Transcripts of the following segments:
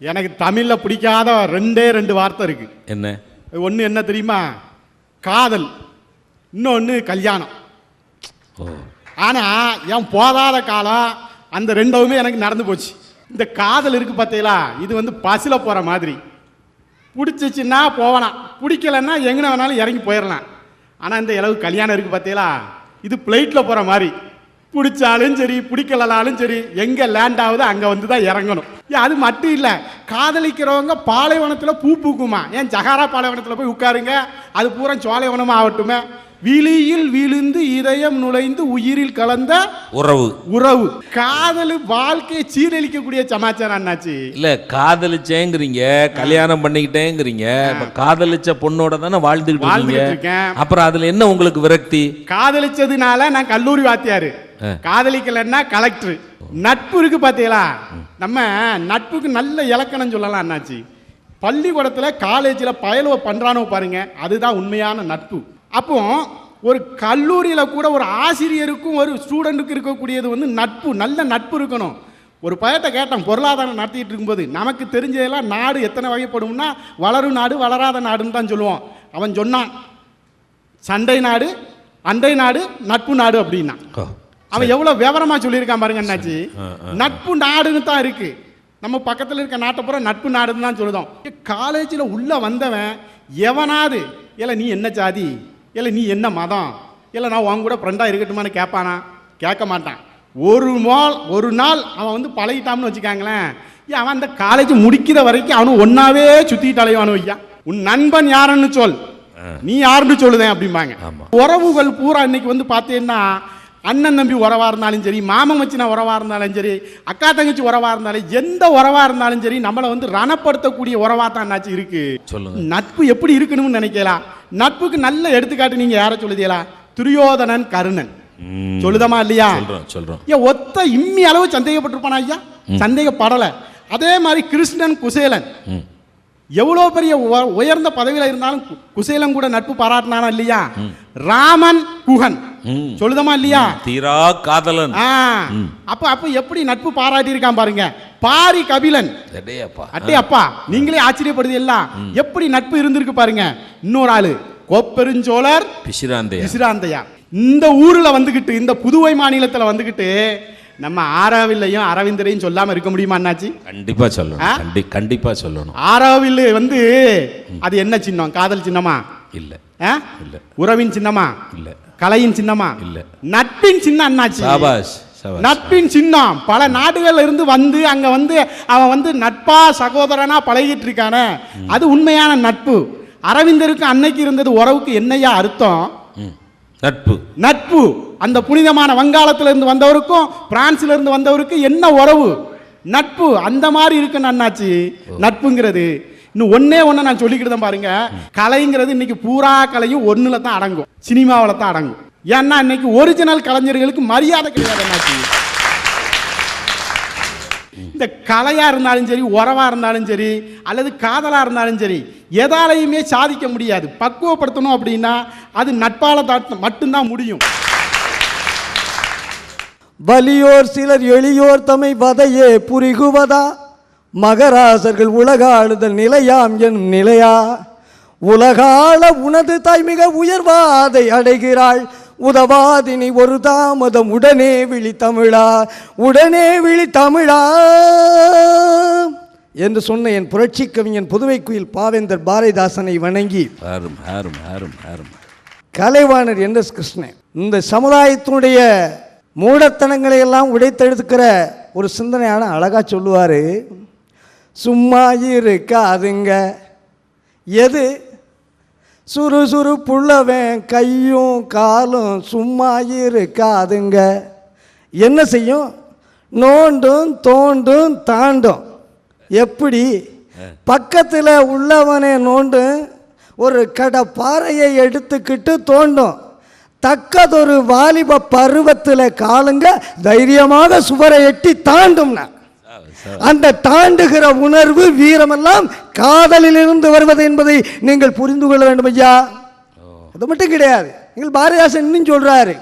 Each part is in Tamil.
எனக்கு தமிழ்ல பிடிக்காத ரெண்டே ரெண்டு வார்த்தை இருக்கு. என்ன? ஒன்று என்ன தெரியுமா? காதல். இன்னொன்று கல்யாணம். ஓ. ஆனா என் போதாத காலம் அந்த ரெண்டுமே எனக்கு நடந்து போச்சு. இந்த காதல் இருக்கு பார்த்தீங்களா இது வந்து பஸ்ஸில் போற மாதிரி. பிடிச்சிச்சின்னா போகலாம். பிடிக்கலன்னா எங்கே வேணாலும் இறங்கி போயிடலாம் ஆனால் இந்த இளவு கல்யாணம் இருக்கு பார்த்தீங்களா இது பிளைட்டில் போகிற மாதிரி. பிடிச்சாலும் சரி பிடிக்கலனாலும் சரி எங்கே லேண்ட் ஆகுதோ அங்கே வந்து தான் இறங்கணும். ஏன் அது மட்டும் இல்லை காதலிக்கிறவங்க பாலைவனத்தில் பூ பூக்குமா? ஏன் ஜகாரா பாலைவனத்தில் போய் உட்காருங்க? அது பூரா சோலைவனமாக ஆகட்டுமே விழியில் விழுந்து இதயம் நுழைந்து உயிரில் கலந்த உறவு. உறவு. காதல் வாழ்க்கையை சீரழிக்கக்கூடிய சமாச்சாரம் அண்ணாச்சி இல்ல காதலிச்சேங்கிறீங்க கல்யாணம் பண்ணிக்கிட்டேங்கிறீங்க காதலிச்ச பொண்ணோட தானே வாழ்ந்துகிட்டு இருக்கீங்க. அப்புறம் அதுல என்ன உங்களுக்கு விரக்தி? காதலிச்சதுனால நான் கல்லூரி வாத்தியாரு. காதலிக்கலன்னா கலெக்டர். நட்பு இருக்கு பாத்தீங்களா? நம்ம நட்புக்கு நல்ல இலக்கணம் சொல்லலாம் அண்ணாச்சி பள்ளிக்கூடத்துல காலேஜில் பயலுவ பண்றானோ பாருங்க அதுதான் உண்மையான நட்பு. அப்போ ஒரு கல்லூரியில கூட ஒரு ஆசிரியருக்கும் ஒரு ஸ்டூடெண்ட்டுக்கு இருக்கக்கூடியது வந்து நட்பு நல்ல நட்பு இருக்கணும். ஒரு பயத்தை கேட்டேன் பொருளாதாரம் நடத்திட்டு இருக்கும்போது. நமக்கு தெரிஞ்சதெல்லாம் நாடு எத்தனை வகைப்படும்னா வளரும் நாடு வளராத நாடுன்னு தான் சொல்லுவோம். அவன் சொன்னான் சண்டை நாடு அண்டை நாடு நட்பு நாடு அப்படின்னா. அவன் எவ்வளவு விவரமா சொல்லியிருக்கான் பாருங்க ஆ. நட்பு நாடுன்னு தான் இருக்கு. நம்ம பக்கத்துல இருக்க நாட்டை பூரா நட்பு நாடுன்னு தான் சொல்லுதோம். காலேஜில் உள்ள வந்தவன் எவனாவது இல்ல நீ என்ன ஜாதி இல்ல நீ என்ன மதம்? இல்ல நான் உன் கூட ஃப்ரெண்டா இருக்கட்டுமான்னு கேட்பானா? கேட்க மாட்டான். ஒரு நாள் ஒரு நாள் அவன் வந்து பழகிட்டான்னு வச்சுக்காங்களேன். ஏன் அவன் அந்த காலேஜ் முடிக்கிற வரைக்கும் அவனு ஒன்னாவே சுத்திட்டு அலைவானு ஐயா. உன் நண்பன் யாருன்னு சொல். நீ யாருன்னு சொல்லுதேன் அப்படிம்பாங்க. உறவுகள் பூரா இன்னைக்கு வந்து பார்த்தீங்கன்னா அண்ணன் தம்பி உறவா இருந்தாலும் சரி மாமன் மச்சின உறவா இருந்தாலும் சரி அக்கா தங்கச்சி உறவா இருந்தாலும் எந்த உறவா இருந்தாலும் சரி நம்மளை வந்து ரணப்படுத்தக்கூடிய உறவா தான் இருக்கு. சொல்லுங்க. நட்பு எப்படி இருக்கணும்னு நினைக்கலாம் நட்புக்கு நல்ல எடுத்துக்காட்டு நீங்க யாரை சொல்லுதீங்களா? துரியோதனன் கருணன். சொல்லுதமா இல்லையா? சொல்றோம் சொல்றோம். ஏன் ஒத்த இம்மி அளவு சந்தேகப்பட்டிருப்பானா ஐயா? சந்தேகப்படல. அதே மாதிரி கிருஷ்ணன் குசேலன். எவ்வளோ பெரிய உயர்ந்த பதவியில் இருந்தாலும் கு- குசேலன் கூட நட்பு பாராட்டினானா இல்லையா? ராமன் குகன். சொல்லுதமா இல்லையா? தீரா காதலன். அப்ப அப்ப எப்படி நட்பு பாராட்டி இருக்கான் பாருங்க. பாரி கபிலன். அட்டே அப்பா நீங்களே ஆச்சரியப்படுது எல்லாம் எப்படி நட்பு இருந்திருக்கு பாருங்க. இன்னொரு ஆளு கோப்பெருஞ்சோழர் பிசிராந்தையா விசிராந்தையா இந்த ஊர்ல வந்துகிட்டு இந்த புதுவை மாநிலத்துல வந்துகிட்டு நம்ம ஆராவில்லையும் அரவிந்தரையும் சொல்லாம இருக்க முடியுமா அண்ணாச்சி? கண்டிப்பா சொல்லணும். கண்டிப்பா சொல்லணும். ஆராவில் வந்து அது என்ன சின்னம்? காதல் சின்னமா? இல்ல? இல்ல. உறவின் சின்னமா? இல்ல. கலையின் சின்னமா? இல்ல. நட்பின் சின்னம் அண்ணாச்சி. நட்பின் சின்னம். பல நாடுகள்ல இருந்து வந்து அங்க வந்து அவன் வந்து நட்பா சகோதரனா பழகிட்டு இருக்கானே அது உண்மையான நட்பு. அரவிந்தருக்கு அன்னைக்கு இருந்தது உறவுக்கு என்னையா அர்த்தம்? நட்பு. நட்பு. அந்த புனிதமான வங்காளத்துல இருந்து வந்தவருக்கும் பிரான்ஸ்ல இருந்து வந்தவருக்கு என்ன உறவு? நட்பு. அந்த மாதிரி இருக்கு அண்ணாச்சி. நட்புங்கிறது. இன்னும் ஒண்ணே ஒண்ணு நான் சொல்லிக்கிட்டு பாருங்க. கலைங்கிறது இன்னைக்கு பூரா கலையும் ஒண்ணுல தான் அடங்கும். சினிமாவில் தான் அடங்கும். ஏன்னா இன்னைக்கு ஒரிஜினல் கலைஞர்களுக்கு மரியாதை கிடையாது என்னாச்சு. இந்த கலையா இருந்தாலும் சரி உறவா இருந்தாலும் சரி அல்லது காதலா இருந்தாலும் சரி எதாலையுமே சாதிக்க முடியாது. பக்குவப்படுத்தணும் அப்படின்னா அது நட்பால தான் மட்டும்தான் முடியும். வலியோர் சிலர் எளியோர் தமை வதையே புரிகுவதா? மகராசர்கள் உலக ஆளுதல் நிலையாம் எனும் நிலையா? உலகால உனது தாய் மிக உயர்வாதை அடைகிறாள். உதவாதினி ஒரு தாமதம் உடனே விழி தமிழா உடனே விழி தமிழா என்று சொன்ன என் புரட்சி கவிஞன் புதுவை குயில் பாவேந்தர் பாரதிதாசனை வணங்கி கலைவாணர் என் எஸ் கிருஷ்ணன் இந்த சமுதாயத்தினுடைய மூடத்தனங்களை எல்லாம் உடைத்தெடுக்கிற ஒரு சிந்தனையான அழகா சொல்லுவார் சும்மா இருக்காதுங்க. எது? சுறுசுறுப்புள்ளவன் கையும் காலும் சும்மா இருக்காதுங்க. என்ன செய்யும்? நோண்டும் தோண்டும் தாண்டும். எப்படி? பக்கத்தில் உள்ளவனே நோண்டும் ஒரு கடை பாறையை எடுத்துக்கிட்டு தோண்டும். தக்கதொரு வாலிப பருவத்தில் காலுங்க தைரியமாக சுவரை எட்டி தாண்டும்னா. அந்த தாண்டுகிற உணர்வு வீரமெல்லாம் காதலிலிருந்து வருவது என்பதை நீங்கள் புரிந்து கொள்ள வேண்டும் ஐயா. அது மட்டும் கிடையாது. நீங்கள் பாரதிதாசன் இன்னும் சொல்றாரு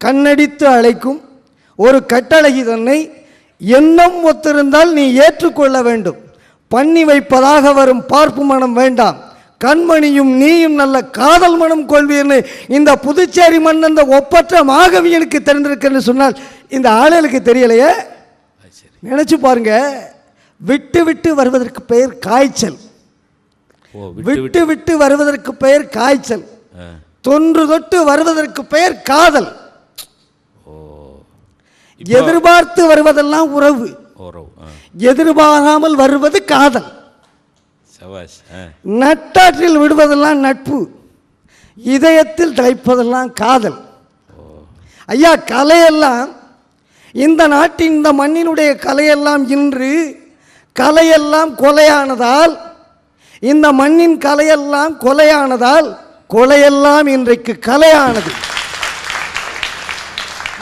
கண்ணடித்து அழைக்கும் ஒரு கட்டழகி தன்னை எண்ணம் ஒத்திருந்தால் நீ ஏற்றுக்கொள்ள வேண்டும். பண்ணி வைப்பதாக வரும் பார்ப்பு மனம் வேண்டாம். கண்மணியும் நீயும் நல்ல காதல் மனம் கொள்வீர்னு இந்த புதுச்சேரி மண் அந்த ஒப்பற்ற மாகவியனுக்கு தெரிந்திருக்குன்னு சொன்னால் இந்த ஆளுகளுக்கு தெரியலையே. நினைச்சு பாருங்க. விட்டு விட்டு வருவதற்கு பெயர் காய்ச்சல். விட்டு விட்டு. வருவதற்கு பெயர் காய்ச்சல். தொன்று தொட்டு வருவதற்கு பெயர் காதல். ஓ. எதிர்பார்த்து வருவதெல்லாம் உறவு. எதிர்பாராமல் வருவது காதல். நட்டாற்றில் விடுவதெல்லாம் நட்பு. இதயத்தில் தைப்பதெல்லாம் காதல். ஐயா கலையெல்லாம் இந்த நாட்டின் இந்த மண்ணினுடைய கலையெல்லாம் இன்று கலையெல்லாம் கொலையானதால் இந்த மண்ணின் கலையெல்லாம் கொலையானதால் கொலையெல்லாம் இன்றைக்கு கலையானது.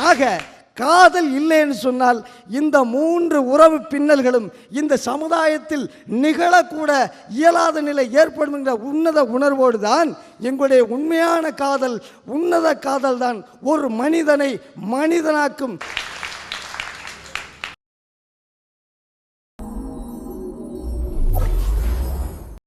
ஆக காதல் இல்லைன்னு சொன்னால் இந்த மூன்று உறவு பின்னல்களும் இந்த சமுதாயத்தில் நிகழக்கூட இயலாத நிலை ஏற்படும் என்ற உன்னத உணர்வோடு தான் எங்களுடைய உண்மையான காதல் உன்னத காதல் தான் ஒரு மனிதனை மனிதனாக்கும்